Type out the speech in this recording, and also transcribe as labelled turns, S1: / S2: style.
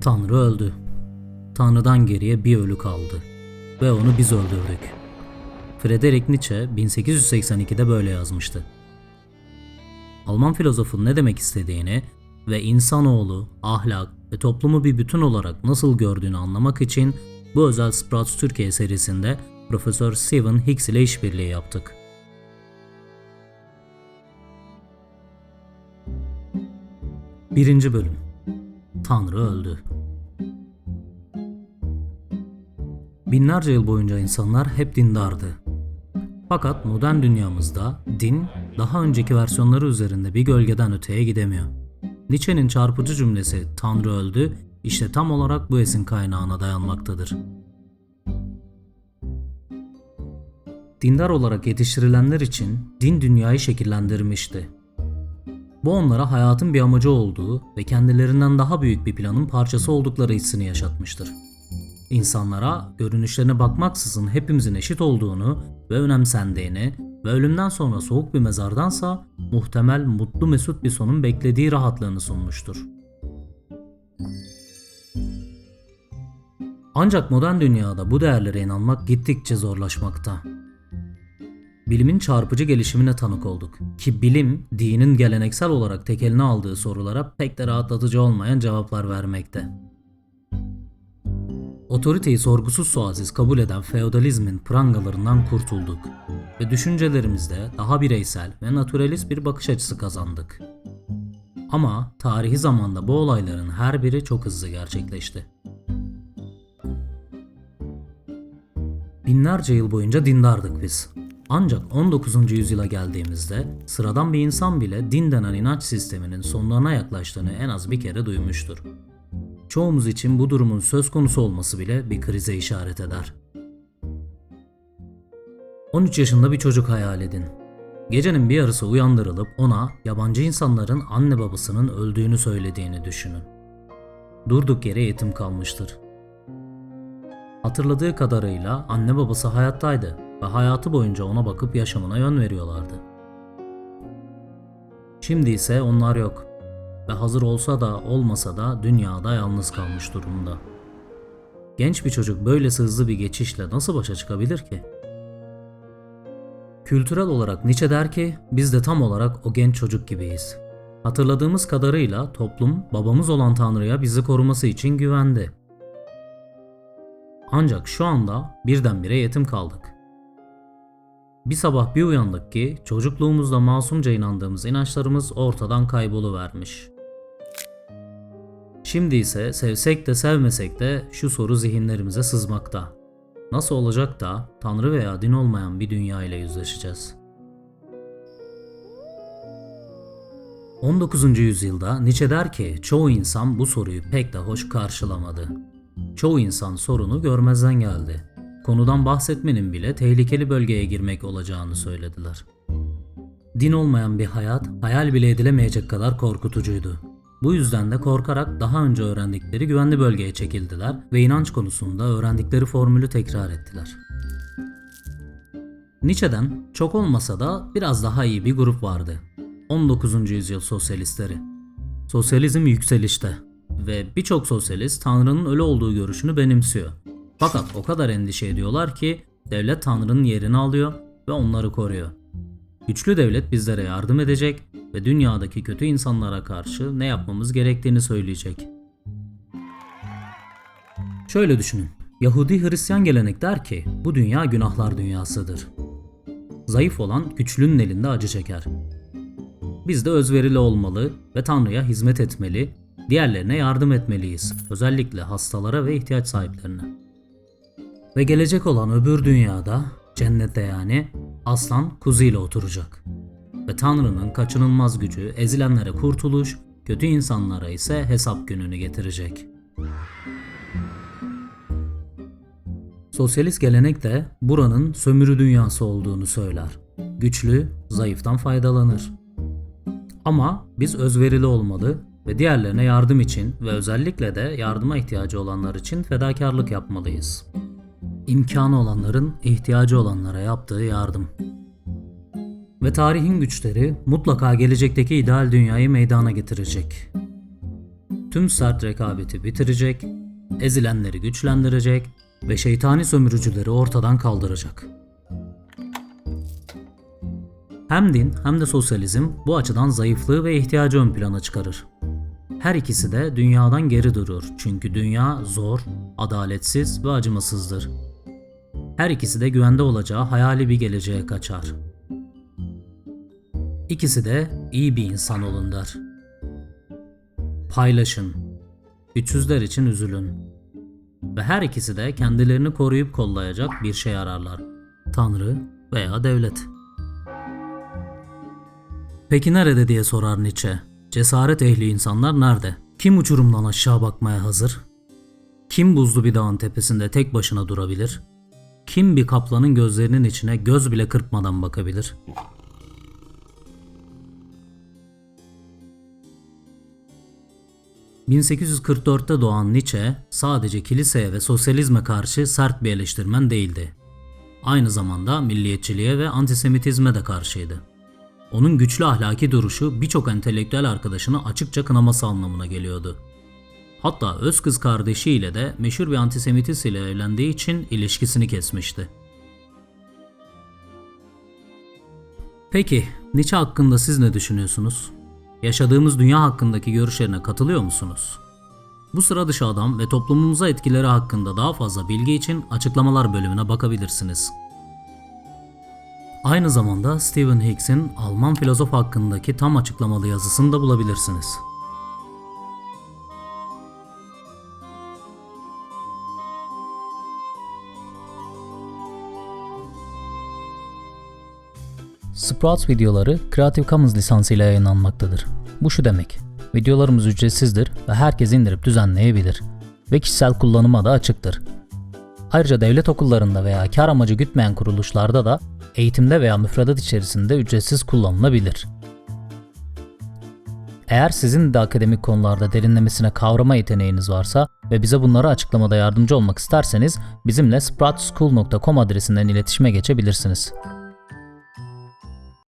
S1: Tanrı öldü. Tanrı'dan geriye bir ölü kaldı. Ve onu biz öldürdük. Friedrich Nietzsche 1882'de böyle yazmıştı. Alman filozofun ne demek istediğini ve insanoğlu, ahlak ve toplumu bir bütün olarak nasıl gördüğünü anlamak için bu özel Sprouts Türkiye serisinde Profesör Stephen Hicks ile işbirliği yaptık. Birinci Bölüm Tanrı öldü. Binlerce yıl boyunca insanlar hep dindardı. Fakat modern dünyamızda din daha önceki versiyonları üzerinde bir gölgeden öteye gidemiyor. Nietzsche'nin çarpıcı cümlesi Tanrı öldü işte tam olarak bu esin kaynağına dayanmaktadır. Dindar olarak yetiştirilenler için din dünyayı şekillendirmişti. Bu onlara hayatın bir amacı olduğu ve kendilerinden daha büyük bir planın parçası oldukları hissini yaşatmıştır. İnsanlara görünüşlerine bakmaksızın hepimizin eşit olduğunu ve önemsendiğini ve ölümden sonra soğuk bir mezardansa muhtemel mutlu mesut bir sonun beklediği rahatlığını sunmuştur. Ancak modern dünyada bu değerlere inanmak gittikçe zorlaşmakta. Bilimin çarpıcı gelişimine tanık olduk ki bilim dinin geleneksel olarak tekeline aldığı sorulara pek de rahatlatıcı olmayan cevaplar vermekte. Otoriteyi sorgusuz sualsiz kabul eden feodalizmin prangalarından kurtulduk ve düşüncelerimizde daha bireysel ve naturalist bir bakış açısı kazandık. Ama tarihi zamanda bu olayların her biri çok hızlı gerçekleşti. Binlerce yıl boyunca dindardık biz. Ancak 19. yüzyıla geldiğimizde sıradan bir insan bile din denen inanç sisteminin sonlarına yaklaştığını en az bir kere duymuştur. Çoğumuz için bu durumun söz konusu olması bile bir krize işaret eder. 13 yaşında bir çocuk hayal edin. Gecenin bir yarısı uyandırılıp ona yabancı insanların anne babasının öldüğünü söylediğini düşünün. Durduk yere yetim kalmıştır. Hatırladığı kadarıyla anne babası hayattaydı ve hayatı boyunca ona bakıp yaşamına yön veriyorlardı. Şimdi ise onlar yok ve hazır olsa da olmasa da dünyada yalnız kalmış durumda. Genç bir çocuk böylesi hızlı bir geçişle nasıl başa çıkabilir ki? Kültürel olarak Nietzsche der ki biz de tam olarak o genç çocuk gibiyiz. Hatırladığımız kadarıyla toplum babamız olan Tanrı'ya bizi koruması için güvendi. Ancak şu anda birdenbire yetim kaldık. Bir sabah bir uyandık ki çocukluğumuzda masumca inandığımız inançlarımız ortadan kayboluvermiş. Şimdi ise sevsek de sevmesek de şu soru zihinlerimize sızmakta. Nasıl olacak da Tanrı veya din olmayan bir dünya ile yüzleşeceğiz? 19. yüzyılda Nietzsche der ki çoğu insan bu soruyu pek de hoş karşılamadı. Çoğu insan sorunu görmezden geldi. Konudan bahsetmenin bile tehlikeli bölgeye girmek olacağını söylediler. Din olmayan bir hayat hayal bile edilemeyecek kadar korkutucuydu. Bu yüzden de korkarak daha önce öğrendikleri güvenli bölgeye çekildiler ve inanç konusunda öğrendikleri formülü tekrar ettiler. Nietzsche'den çok olmasa da biraz daha iyi bir grup vardı. 19. yüzyıl sosyalistleri. Sosyalizm yükselişte ve birçok sosyalist Tanrı'nın ölü olduğu görüşünü benimsiyor. Fakat o kadar endişe ediyorlar ki devlet Tanrı'nın yerini alıyor ve onları koruyor. Güçlü devlet bizlere yardım edecek ve dünyadaki kötü insanlara karşı ne yapmamız gerektiğini söyleyecek. Şöyle düşünün. Yahudi Hristiyan gelenek der ki bu dünya günahlar dünyasıdır. Zayıf olan güçlünün elinde acı çeker. Biz de özverili olmalı ve Tanrı'ya hizmet etmeli, diğerlerine yardım etmeliyiz. Özellikle hastalara ve ihtiyaç sahiplerine. Ve gelecek olan öbür dünyada, cennette yani, aslan kuzuyla oturacak. Ve Tanrı'nın kaçınılmaz gücü ezilenlere kurtuluş, kötü insanlara ise hesap gününü getirecek. Sosyalist gelenek de buranın sömürü dünyası olduğunu söyler. Güçlü, zayıftan faydalanır. Ama biz özverili olmalı ve diğerlerine yardım için ve özellikle de yardıma ihtiyacı olanlar için fedakarlık yapmalıyız. İmkanı olanların ihtiyacı olanlara yaptığı yardım. Ve tarihin güçleri mutlaka gelecekteki ideal dünyayı meydana getirecek. tüm sert rekabeti bitirecek, ezilenleri güçlendirecek ve şeytani sömürücüleri ortadan kaldıracak. Hem din hem de sosyalizm bu açıdan zayıflığı ve ihtiyacı ön plana çıkarır. Her ikisi de dünyadan geri durur çünkü dünya zor, adaletsiz ve acımasızdır. Her ikisi de güvende olacağı hayali bir geleceğe kaçar. İkisi de iyi bir insan olun. Paylaşın. Güçsüzler için üzülün. Ve her ikisi de kendilerini koruyup kollayacak bir şey ararlar. Tanrı veya devlet. Peki nerede diye sorar Nietzsche. Cesaret ehli insanlar nerede? Kim uçurumdan aşağı bakmaya hazır? Kim buzlu bir dağın tepesinde tek başına durabilir? Kim bir kaplanın gözlerinin içine göz bile kırpmadan bakabilir? ...1844'te doğan Nietzsche sadece kiliseye ve sosyalizme karşı sert bir eleştirmen değildi. Aynı zamanda milliyetçiliğe ve antisemitizme de karşıydı. Onun güçlü ahlaki duruşu birçok entelektüel arkadaşını açıkça kınaması anlamına geliyordu. Hatta öz kız kardeşiyle de meşhur bir antisemitist ile evlendiği için ilişkisini kesmişti. Peki, Nietzsche hakkında siz ne düşünüyorsunuz? Yaşadığımız dünya hakkındaki görüşlerine katılıyor musunuz? Bu sıra dışı adam ve toplumumuza etkileri hakkında daha fazla bilgi için açıklamalar bölümüne bakabilirsiniz. Aynı zamanda Stephen Hicks'in Alman filozof hakkındaki tam açıklamalı yazısını da bulabilirsiniz. Sprouts videoları Creative Commons lisansıyla yayınlanmaktadır. Bu şu demek. Videolarımız ücretsizdir ve herkes indirip düzenleyebilir. Ve kişisel kullanıma da açıktır. Ayrıca devlet okullarında veya kar amacı gütmeyen kuruluşlarda da eğitimde veya müfredat içerisinde ücretsiz kullanılabilir. Eğer sizin de akademik konularda derinlemesine kavrama yeteneğiniz varsa ve bize bunları açıklamada yardımcı olmak isterseniz bizimle sproutschool.com adresinden iletişime geçebilirsiniz.